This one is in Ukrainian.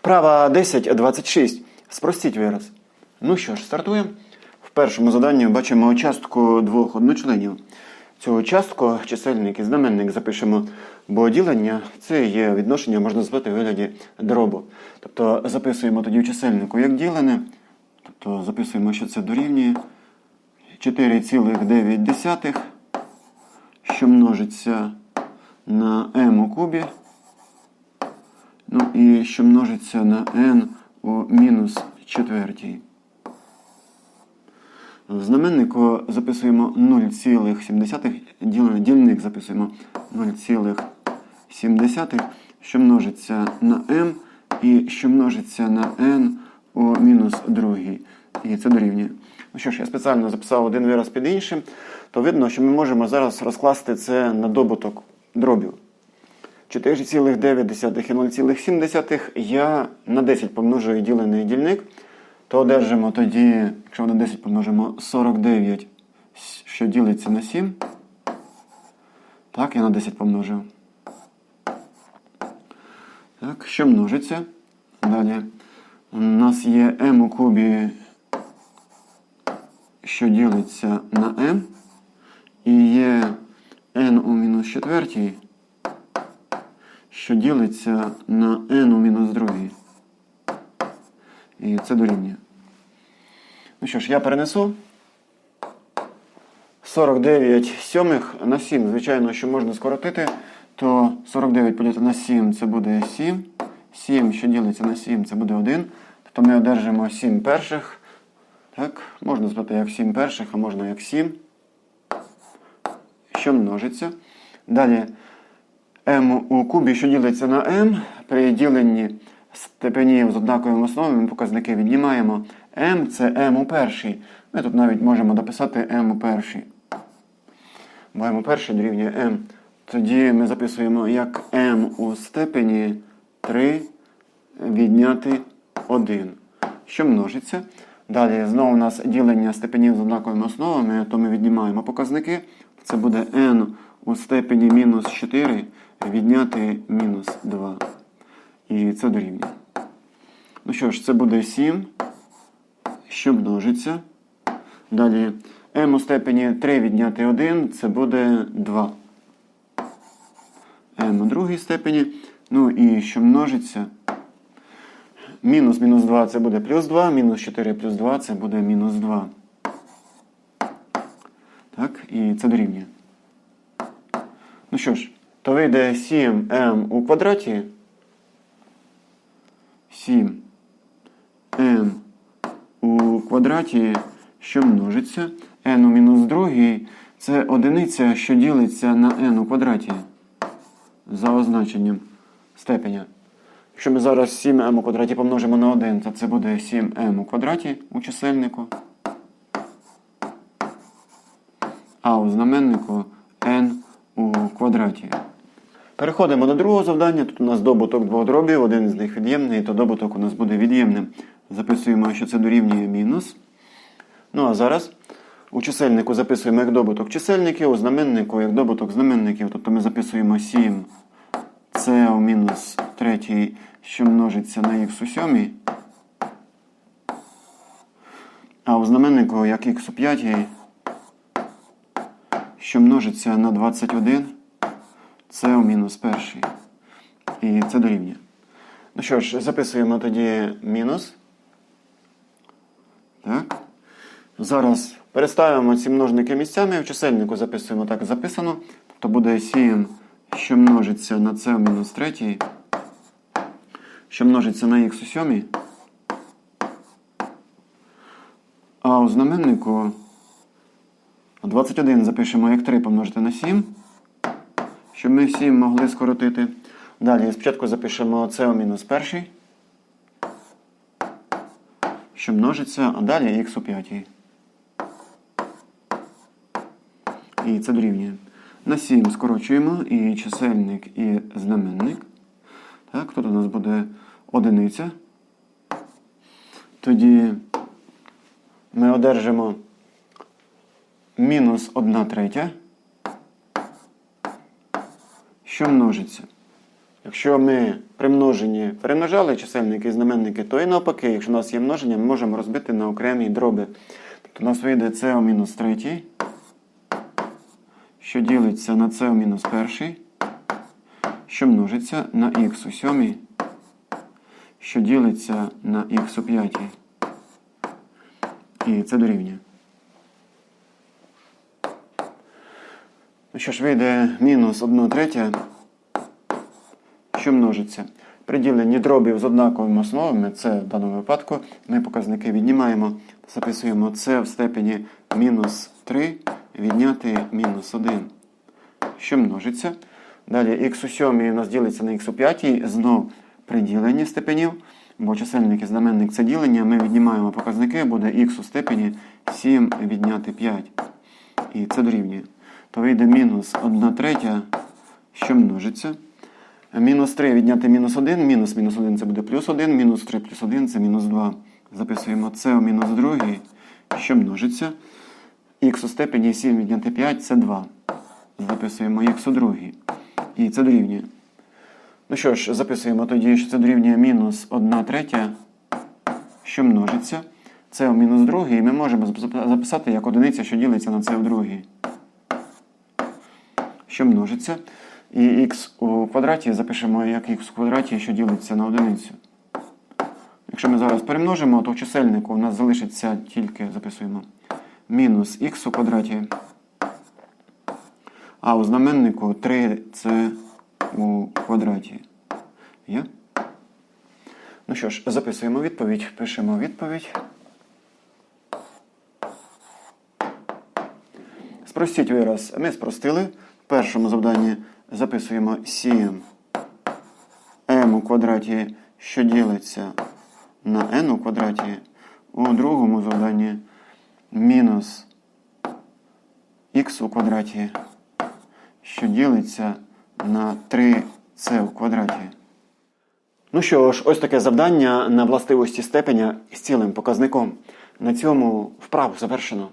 Вправа 10.26. Спростіть вираз. Ну що ж, стартуємо. В першому заданні бачимо частку двох одночленів. Цю частку чисельник і знаменник запишемо, бо ділення це є відношення, можна звати в вигляді дробу. Тобто записуємо тоді в чисельнику як ділене, тобто записуємо, що це дорівнює 4,9, що множиться на m у кубі. Ну і що множиться на n у мінус четвертій. В знаменнику записуємо 0,7, дільник записуємо 0,7, що множиться на m і що множиться на n у мінус другій. І це дорівнює. Ну що ж, я спеціально записав один вираз під іншим, то видно, що ми можемо зараз розкласти це на добуток дробів. 4,9 і 0,7 я на 10 помножую ділений дільник, то одержимо тоді, якщо на 10 помножимо 49, що ділиться на 7. Так, я на 10 помножив. Так, що множиться? Далі. У нас є m у кубі, що ділиться на m, і є n у мінус четвертій, що ділиться на n у мінус другій. І це дорівнює. Ну що ж, я перенесу. 49 сьомих на 7, звичайно, що можна скоротити, то 49 поділити на 7 це буде 7. 7, що ділиться на 7, це буде 1. Тобто ми одержимо 7 перших. Так, можна звати як 7 перших, а можна як 7. Що множиться. Далі m у кубі, що ділиться на m, при діленні степенів з однаковими основами показники віднімаємо. m це m у першій. Ми тут навіть можемо дописати m у першій. Бо m у першій дорівнює m. Тоді ми записуємо як m у степені 3 відняти 1. Що множиться. Далі знову у нас ділення степенів з однаковими основами, то ми віднімаємо показники. Це буде n у степені мінус 4 відняти мінус 2. І це дорівнює. Ну що ж, це буде 7, що множиться. Далі m у степені 3 відняти 1, це буде 2. m у другій степені. Ну і що множиться. Мінус мінус 2 це буде плюс 2, мінус 4 плюс 2 це буде мінус 2. Так, і це дорівнює. Що ж, то вийде 7m у квадраті. 7m у квадраті, що множиться. n у мінус другій це одиниця, що ділиться на n у квадраті. За означенням степеня. Якщо ми зараз 7m у квадраті помножимо на 1, то це буде 7m у квадраті у чисельнику. А у знаменнику квадраті. Переходимо до другого завдання. Тут у нас добуток двох дробів, один з них від'ємний, то добуток у нас буде від'ємним. Записуємо, що це дорівнює мінус. Ну а зараз у чисельнику записуємо як добуток чисельників, у знаменнику як добуток знаменників. Тобто ми записуємо 7 це у мінус третій, що множиться на х у сьомій. А у знаменнику як х у п'ятій, що множиться на 21, це у мінус перший. І це дорівнює. Ну що ж, записуємо тоді мінус. Так. Зараз переставимо ці множники місцями. В чисельнику записуємо так записано. Тобто буде 7, що множиться на у мінус третій, що множиться на х у сьомій. А у знаменнику 21 запишемо як 3 помножити на 7, щоб ми 7 могли скоротити. Далі спочатку запишемо це у мінус перший, що множиться, а далі х у п'ятій. І це дорівнює. На 7 скорочуємо і чисельник, і знаменник. Так, тут у нас буде одиниця. Тоді ми одержимо мінус 1 третя, що множиться. Якщо ми при множенні перемножали чисельники і знаменники, то і навпаки, якщо у нас є множення, ми можемо розбити на окремі дроби. Тобто у нас вийде c у мінус третій, що ділиться на c у мінус перший, що множиться на х у сьомій, що ділиться на х у п'ятій. І це дорівнює. Що ж, вийде мінус 1 третя, що множиться. При діленні дробів з однаковими основами, це в даному випадку, ми показники віднімаємо, записуємо це в степені мінус 3 відняти мінус 1, що множиться. Далі х у 7 у нас ділиться на х у 5, знов при діленні степенів, бо чисельник і знаменник це ділення, ми віднімаємо показники, буде х у степені 7 відняти 5. І це дорівнює. То вийде мінус 1 третя, що множиться. Мінус 3 відняти мінус 1, мінус мінус 1 це буде плюс 1, мінус 3 плюс 1 це мінус 2. Записуємо це у мінус 2, що множиться. Х у степені 7 відняти 5 це 2. Записуємо х у другій. І це дорівнює. Ну що ж, записуємо тоді, що це дорівнює мінус 1 третя, що множиться. Це у мінус 2, і ми можемо записати як одиниця, що ділиться на це в другій. Що множиться. І х у квадраті запишемо як х у квадраті, що ділиться на одиницю. Якщо ми зараз перемножимо, то в чисельнику у нас залишиться тільки, записуємо, мінус х у квадраті. А у знаменнику 3c у квадраті. Є? Ну що ж, записуємо відповідь, пишемо відповідь. Спростіть вираз. Ми спростили. Першому завданні записуємо 7 m у квадраті, що ділиться на n у квадраті. У другому завданні мінус х у квадраті, що ділиться на 3c у квадраті. Ну що ж, ось таке завдання на властивості степеня з цілим показником. На цьому вправу завершено.